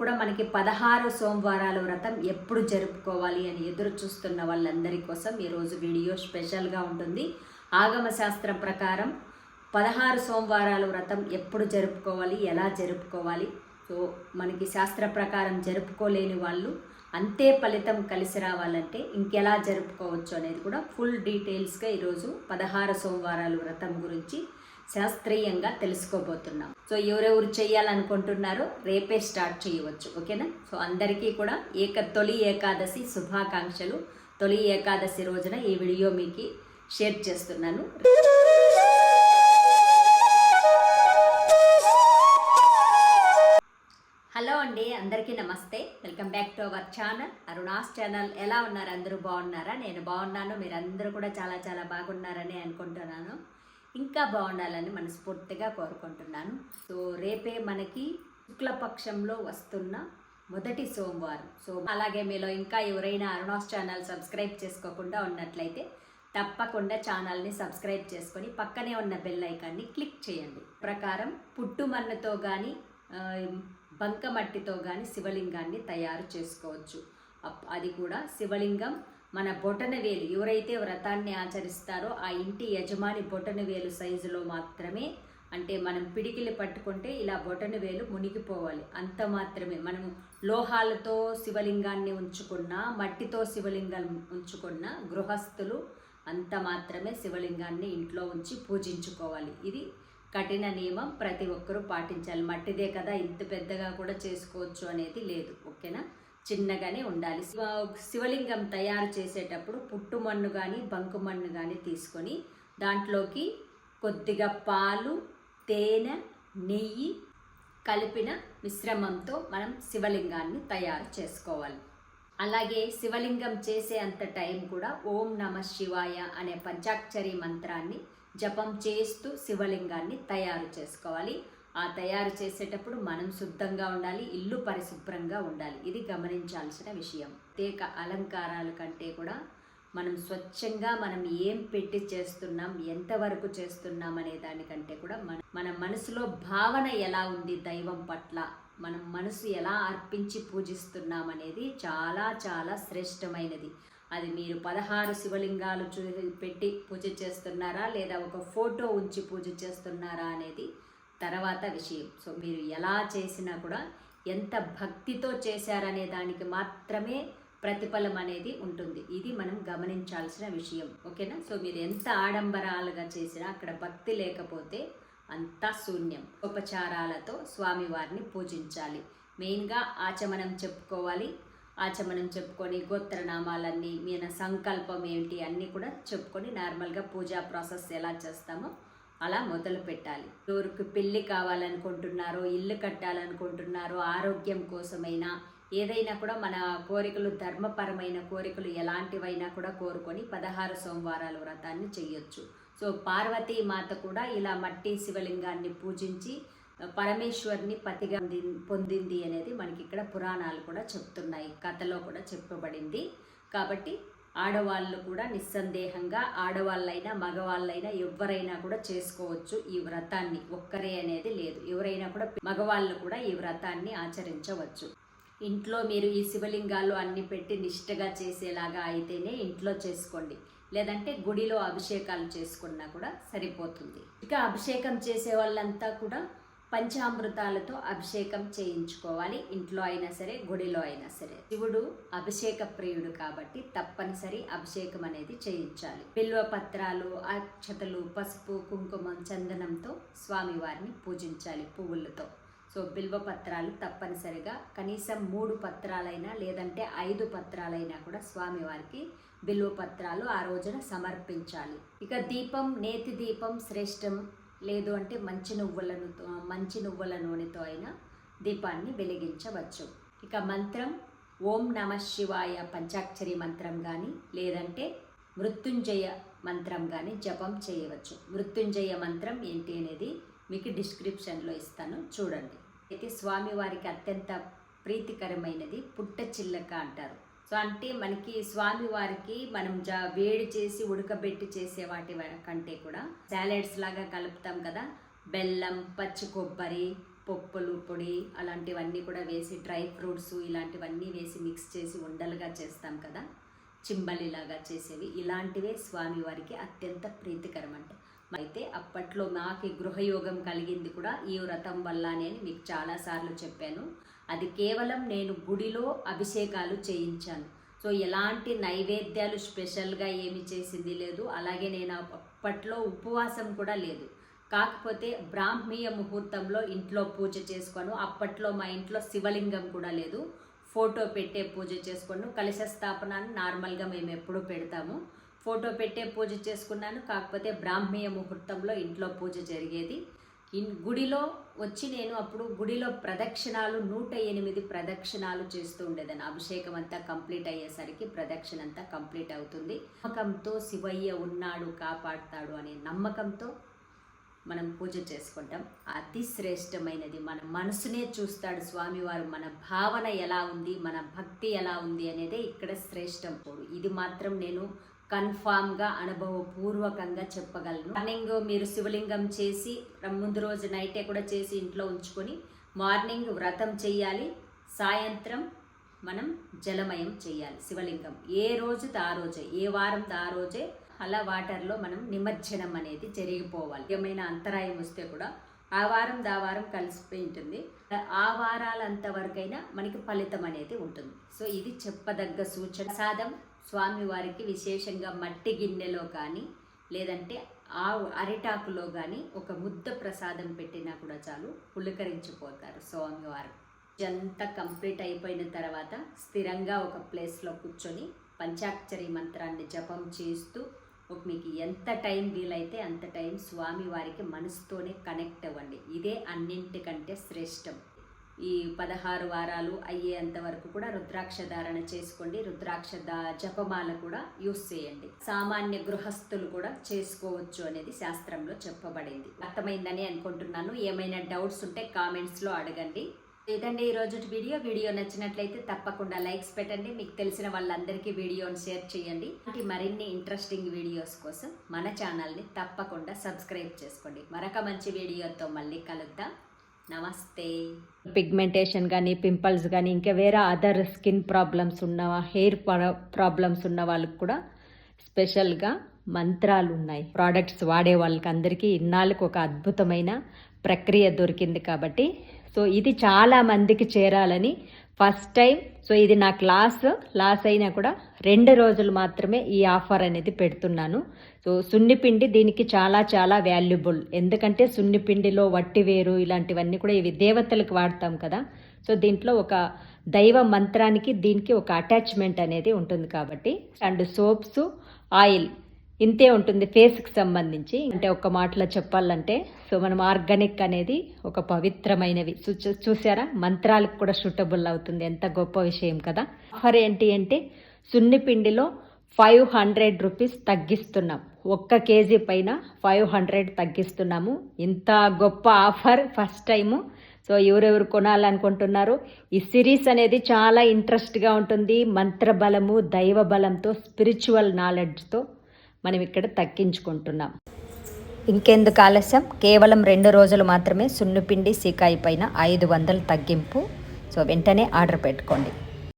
కూడా మనకి పదహారు సోమవారాల వ్రతం ఎప్పుడు జరుపుకోవాలి అని ఎదురు చూస్తున్న వాళ్ళందరి కోసం ఈరోజు వీడియో స్పెషల్గా ఉంటుంది. ఆగమ శాస్త్రం ప్రకారం పదహారు సోమవారాల వ్రతం ఎప్పుడు జరుపుకోవాలి ఎలా జరుపుకోవాలి? సో మనకి శాస్త్ర ప్రకారం జరుపుకోలేని వాళ్ళు అంతే ఫలితం కలిసి రావాలంటే ఇంకెలా జరుపుకోవచ్చు అనేది కూడా ఫుల్ డీటెయిల్స్గా ఈరోజు పదహారు సోమవారాల వ్రతం గురించి శాస్త్రీయంగా తెలుసుకోబోతున్నాం. సో ఎవరెవరు చేయాలనుకుంటున్నారో రేపే స్టార్ట్ చేయవచ్చు. ఓకేనా? సో అందరికీ కూడా ఏక తొలి ఏకాదశి శుభాకాంక్షలు. తొలి ఏకాదశి రోజున ఈ వీడియో మీకు షేర్ చేస్తున్నాను. హలో అండి అందరికీ నమస్తే. Welcome back to our channel. Aruna's channel. ఎలా ఉన్నారు? అందరూ బాగున్నారా? నేను బాగున్నాను. మీరు అందరూ కూడా చాలా చాలా బాగున్నారని అనుకుంటున్నాను. ఇంకా బాగుండాలని మనస్ఫూర్తిగా కోరుకుంటున్నాను. సో రేపే మనకి శుక్లపక్షంలో వస్తున్న మొదటి సోమవారం. సో అలాగే మీలో ఇంకా ఎవరైనా అరుణాస్ ఛానల్ సబ్స్క్రైబ్ చేసుకోకుండా ఉన్నట్లయితే తప్పకుండా ఛానల్ని సబ్స్క్రైబ్ చేసుకొని పక్కనే ఉన్న బెల్ ఐకాన్ని క్లిక్ చేయండి. ప్రకారం పుట్టుమన్నుతో కానీ బంకమట్టితో కానీ శివలింగాన్ని తయారు చేసుకోవచ్చు. అప్- అది కూడా శివలింగం మన బొటన వేలు ఎవరైతే వ్రతాన్ని ఆచరిస్తారో ఆ ఇంటి యజమాని బొటన వేలు సైజులో మాత్రమే అంటే మనం పిడికిలి పట్టుకుంటే ఇలా బొటన వేలు మునిగిపోవాలి. అంత మాత్రమే. మనము లోహాలతో శివలింగాన్ని ఉంచుకున్నా మట్టితో శివలింగం ఉంచుకున్న గృహస్థులు అంత మాత్రమే శివలింగాన్ని ఇంట్లో ఉంచి పూజించుకోవాలి. ఇది కఠిన నియమం. ప్రతి ఒక్కరూ పాటించాలి. మట్టిదే కదా ఇంత పెద్దగా కూడా చేసుకోవచ్చు అనేది లేదు. ఓకేనా? చిన్నగానే ఉండాలి. శివ శివలింగం తయారు చేసేటప్పుడు పుట్టుమన్ను కానీ బంకుమన్ను కానీ తీసుకొని దాంట్లోకి కొద్దిగా పాలు తేనె నెయ్యి కలిపిన మిశ్రమంతో మనం శివలింగాన్ని తయారు చేసుకోవాలి. అలాగే శివలింగం చేసే అంత టైం కూడా ఓం నమ శివాయ అనే పంచాక్షరి మంత్రాన్ని జపం చేస్తూ శివలింగాన్ని తయారు చేసుకోవాలి. తయారు చేసేటప్పుడు మనం శుద్ధంగా ఉండాలి ఇల్లు పరిశుభ్రంగా ఉండాలి. ఇది గమనించాల్సిన విషయం. ప్రత్యేక అలంకారాల కంటే కూడా మనం స్వచ్ఛంగా మనం ఏం పెట్టి చేస్తున్నాం ఎంతవరకు చేస్తున్నాం అనే దానికంటే కూడా మన మన మనసులో భావన ఎలా ఉంది దైవం పట్ల మనం మనసు ఎలా అర్పించి పూజిస్తున్నాం అనేది చాలా చాలా శ్రేష్టమైనది. అది మీరు పదహారు శివలింగాలు చూ పెట్టి పూజ చేస్తున్నారా లేదా ఒక ఫోటో ఉంచి పూజ చేస్తున్నారా అనేది తర్వాత విషయం. సో మీరు ఎలా చేసినా కూడా ఎంత భక్తితో చేశారనే దానికి మాత్రమే ప్రతిఫలం అనేది ఉంటుంది. ఇది మనం గమనించాల్సిన విషయం. ఓకేనా? సో మీరు ఎంత ఆడంబరాలుగా చేసినా అక్కడ భక్తి లేకపోతే అంతా శూన్యం. ఉపచారాలతో స్వామివారిని పూజించాలి. మెయిన్గా ఆచమనం చెప్పుకోవాలి. ఆచమనం చెప్పుకొని గోత్రనామాలన్నీ మీన సంకల్పం ఏంటి అన్నీ కూడా చెప్పుకొని నార్మల్గా పూజా ప్రాసెస్ ఎలా చేస్తామో అలా మొదలు పెట్టాలి. ఎవరికి పెళ్ళి కావాలనుకుంటున్నారో ఇల్లు కట్టాలనుకుంటున్నారో ఆరోగ్యం కోసమైనా ఏదైనా కూడా మన కోరికలు ధర్మపరమైన కోరికలు ఎలాంటివైనా కూడా కోరుకొని పదహారు సోమవారాల వ్రతాన్ని చేయొచ్చు సో పార్వతీ మాత కూడా ఇలా మట్టి శివలింగాన్ని పూజించి పరమేశ్వరిని పతిగా పొందింది అనేది మనకి ఇక్కడ పురాణాలు కూడా చెప్తున్నాయి. కథలో కూడా చెప్పబడింది. కాబట్టి ఆడవాళ్ళు కూడా నిస్సందేహంగా ఆడవాళ్ళైనా మగవాళ్ళైనా ఎవరైనా కూడా చేసుకోవచ్చు ఈ వ్రతాన్ని. ఒక్కరే అనేది లేదు. ఎవరైనా కూడా మగవాళ్ళు కూడా ఈ వ్రతాన్ని ఆచరించవచ్చు. ఇంట్లో మీరు ఈ శివలింగాలు అన్ని పెట్టి నిష్టగా చేసేలాగా అయితేనే ఇంట్లో చేసుకోండి. లేదంటే గుడిలో అభిషేకాలు చేసుకున్నా కూడా సరిపోతుంది. ఇక అభిషేకం చేసే వాళ్ళంతా కూడా పంచామృతాలతో అభిషేకం చేయించుకోవాలి. ఇంట్లో అయినా సరే గుడిలో అయినా సరే. శివుడు అభిషేక ప్రియుడు కాబట్టి తప్పనిసరి అభిషేకం అనేది చేయించాలి. బిల్వ పత్రాలు అక్షతలు పసుపు కుంకుమం చందనంతో స్వామివారిని పూజించాలి పువ్వులతో. సో బిల్వ పత్రాలు తప్పనిసరిగా కనీసం మూడు పత్రాలైనా లేదంటే ఐదు పత్రాలైనా కూడా స్వామివారికి బిల్వ పత్రాలు ఆ రోజున సమర్పించాలి. ఇక దీపం నేతి దీపం శ్రేష్టం. లేదు అంటే మంచి నువ్వులను మంచి నువ్వుల నూనెతో అయినా దీపాన్ని వెలిగించవచ్చు. ఇక మంత్రం ఓం నమ శివాయ పంచాక్షరి మంత్రం కానీ లేదంటే మృత్యుంజయ మంత్రం కానీ జపం చేయవచ్చు. మృత్యుంజయ మంత్రం ఏంటి అనేది మీకు డిస్క్రిప్షన్లో ఇస్తాను చూడండి. అయితే స్వామివారికి అత్యంత ప్రీతికరమైనది పుట్ట చిల్లక అంటారు. సో అంటే మనకి స్వామి వారికి మనం జా వేడి చేసి ఉడకబెట్టి చేసే వాటి కంటే కూడా సాలెడ్స్ లాగా కలుపుతాం కదా. బెల్లం పచ్చి కొబ్బరి పప్పులు పొడి అలాంటివన్నీ కూడా వేసి డ్రై ఫ్రూట్స్ ఇలాంటివన్నీ వేసి మిక్స్ చేసి ఉండలుగా చేస్తాం కదా. చింబలిలాగా చేసేవి. ఇలాంటివే స్వామివారికి అత్యంత ప్రీతికరం అంటే అయితే అప్పట్లో నాకు గృహయోగం కలిగింది కూడా ఈ వ్రతం వల్లనే అని మీకు చాలాసార్లు చెప్పాను. అది కేవలం నేను గుడిలో అభిషేకాలు చేయించాను. సో ఎలాంటి నైవేద్యాలు స్పెషల్గా ఏమి చేసింది లేదు. అలాగే నేను అప్పట్లో ఉపవాసం కూడా లేదు. కాకపోతే బ్రాహ్మీయ ముహూర్తంలో ఇంట్లో పూజ చేసుకోను. అప్పట్లో మా ఇంట్లో శివలింగం కూడా లేదు. ఫోటో పెట్టే పూజ చేసుకోను. కలశ స్థాపనను నార్మల్గా మేము ఎప్పుడూ పెడతాము. ఫోటో పెట్టే పూజ చేసుకున్నాను. కాకపోతే బ్రాహ్మీయ ముహూర్తంలో ఇంట్లో పూజ జరిగేది. ఇన్ గుడిలో వచ్చి నేను అప్పుడు గుడిలో ప్రదక్షిణాలు నూట ఎనిమిది ప్రదక్షిణాలు చేస్తూ ఉండేదాన్ని. అభిషేకం అంతా కంప్లీట్ అయ్యేసరికి ప్రదక్షిణ అంతా కంప్లీట్ అవుతుంది. నమ్మకంతో శివయ్య ఉన్నాడు కాపాడుతాడు అనే నమ్మకంతో మనం పూజ చేసుకుంటాం. అతి శ్రేష్టమైనది. మన మనసునే చూస్తాడు స్వామివారు. మన భావన ఎలా ఉంది? మన భక్తి ఎలా ఉంది? అనేదే ఇక్కడ శ్రేష్టం. పోడు ఇది మాత్రం నేను కన్ఫామ్గా అనుభవపూర్వకంగా చెప్పగలను. మార్నింగ్ మీరు శివలింగం చేసి ముందు రోజు నైటే కూడా చేసి ఇంట్లో ఉంచుకొని మార్నింగ్ వ్రతం చేయాలి. సాయంత్రం మనం జలమయం చేయాలి శివలింగం. ఏ రోజు ఆ రోజే ఏ వారం ఆ రోజే అలా వాటర్లో మనం నిమజ్జనం అనేది జరిగిపోవాలి. ఏమైనా అంతరాయం వస్తే కూడా ఆ వారం దా వారం కలిసిపోయి ఉంటుంది. ఆ వారాలంత వరకైనా మనకి ఫలితం అనేది ఉంటుంది. సో ఇది చెప్పదగ్గ సూచన. సాధం స్వామివారికి విశేషంగా మట్టి గిన్నెలో కానీ లేదంటే ఆ అరిటాకులో కానీ ఒక ముద్ద ప్రసాదం పెట్టినా కూడా చాలు పులకరించిపోతారు స్వామివారు. ఇదంతా కంప్లీట్ అయిపోయిన తర్వాత స్థిరంగా ఒక ప్లేస్లో కూర్చొని పంచాక్షరి మంత్రాన్ని జపం చేస్తూ ఒక మీకు ఎంత టైం వీలైతే అంత టైం స్వామి వారికి మనసుతోనే కనెక్ట్ అవ్వండి. ఇదే అన్నింటికంటే శ్రేష్టం. ఈ పదహారు వారాలు అయ్యేంత వరకు కూడా రుద్రాక్ష ధారణ చేసుకోండి. రుద్రాక్ష జపమాల కూడా యూస్ చేయండి. సామాన్య గృహస్థులు కూడా చేసుకోవచ్చు అనేది శాస్త్రంలో చెప్పబడింది. అర్థమైందని అనుకుంటున్నాను. ఏమైనా డౌట్స్ ఉంటే కామెంట్స్లో అడగండి. లేదండి ఈ రోజు వీడియో వీడియో నచ్చినట్లయితే తప్పకుండా లైక్స్ పెట్టండి. మీకు తెలిసిన వాళ్ళందరికీ వీడియోని షేర్ చేయండి. అంటే మరిన్ని ఇంట్రెస్టింగ్ వీడియోస్ కోసం మన ఛానల్ని తప్పకుండా సబ్స్క్రైబ్ చేసుకోండి. మరొక మంచి వీడియోతో మళ్ళీ కలుద్దాం. నమస్తే. పిగ్మెంటేషన్ కానీ పింపుల్స్ కానీ ఇంకా వేరే అదర్ స్కిన్ ప్రాబ్లమ్స్ ఉన్న హెయిర్ ప్రాబ్లమ్స్ ఉన్న వాళ్ళకి కూడా స్పెషల్గా మంత్రాలు ఉన్నాయి. ప్రోడక్ట్స్ వాడే వాళ్ళకి అందరికీ ఇన్నాళ్ళకి ఒక అద్భుతమైన ప్రక్రియ దొరికింది కాబట్టి సో ఇది చాలా మందికి చేరాలని ఫస్ట్ టైం. సో ఇది నా క్లాస్ లాస్ అయినా కూడా రెండు రోజులు మాత్రమే ఈ ఆఫర్ అనేది పెడుతున్నాను. సో సున్నిపిండి దీనికి చాలా చాలా వాల్యుబుల్. ఎందుకంటే సున్నిపిండిలో వట్టి వేరు ఇలాంటివన్నీ కూడా ఇవి దేవతలకు వాడతాం కదా. సో దీంట్లో ఒక దైవ మంత్రానికి దీనికి ఒక అటాచ్మెంట్ అనేది ఉంటుంది కాబట్టి. And soaps oil. ఇంతే ఉంటుంది ఫేస్కి సంబంధించి. అంటే ఒక మాటలో చెప్పాలంటే సో మనం ఆర్గానిక్ అనేది ఒక పవిత్రమైనవి. చూసారా? మంత్రాలకు కూడా సూటబుల్ అవుతుంది. ఎంత గొప్ప విషయం కదా? ఆఫర్ ఏంటి అంటే సున్నిపిండిలో ఫైవ్ హండ్రెడ్ రూపీస్ తగ్గిస్తున్నాం. ఒక్క కేజీ పైన ఫైవ్ హండ్రెడ్ తగ్గిస్తున్నాము. ఇంత గొప్ప ఆఫర్ ఫస్ట్ టైము. సో ఎవరెవరు కొనాలనుకుంటున్నారు? ఈ సిరీస్ అనేది చాలా ఇంట్రెస్ట్గా ఉంటుంది. మంత్రబలము దైవ బలంతో స్పిరిచువల్ నాలెడ్జ్తో. మనం ఇక్కడ తగ్గించుకుంటున్నాం. ఇంకెందుకు ఆలస్యం? కేవలం రెండు రోజులు మాత్రమే సున్నుపిండి సీకాయి పైన ఐదు వందలు తగ్గింపు. సో వెంటనే ఆర్డర్ పెట్టుకోండి.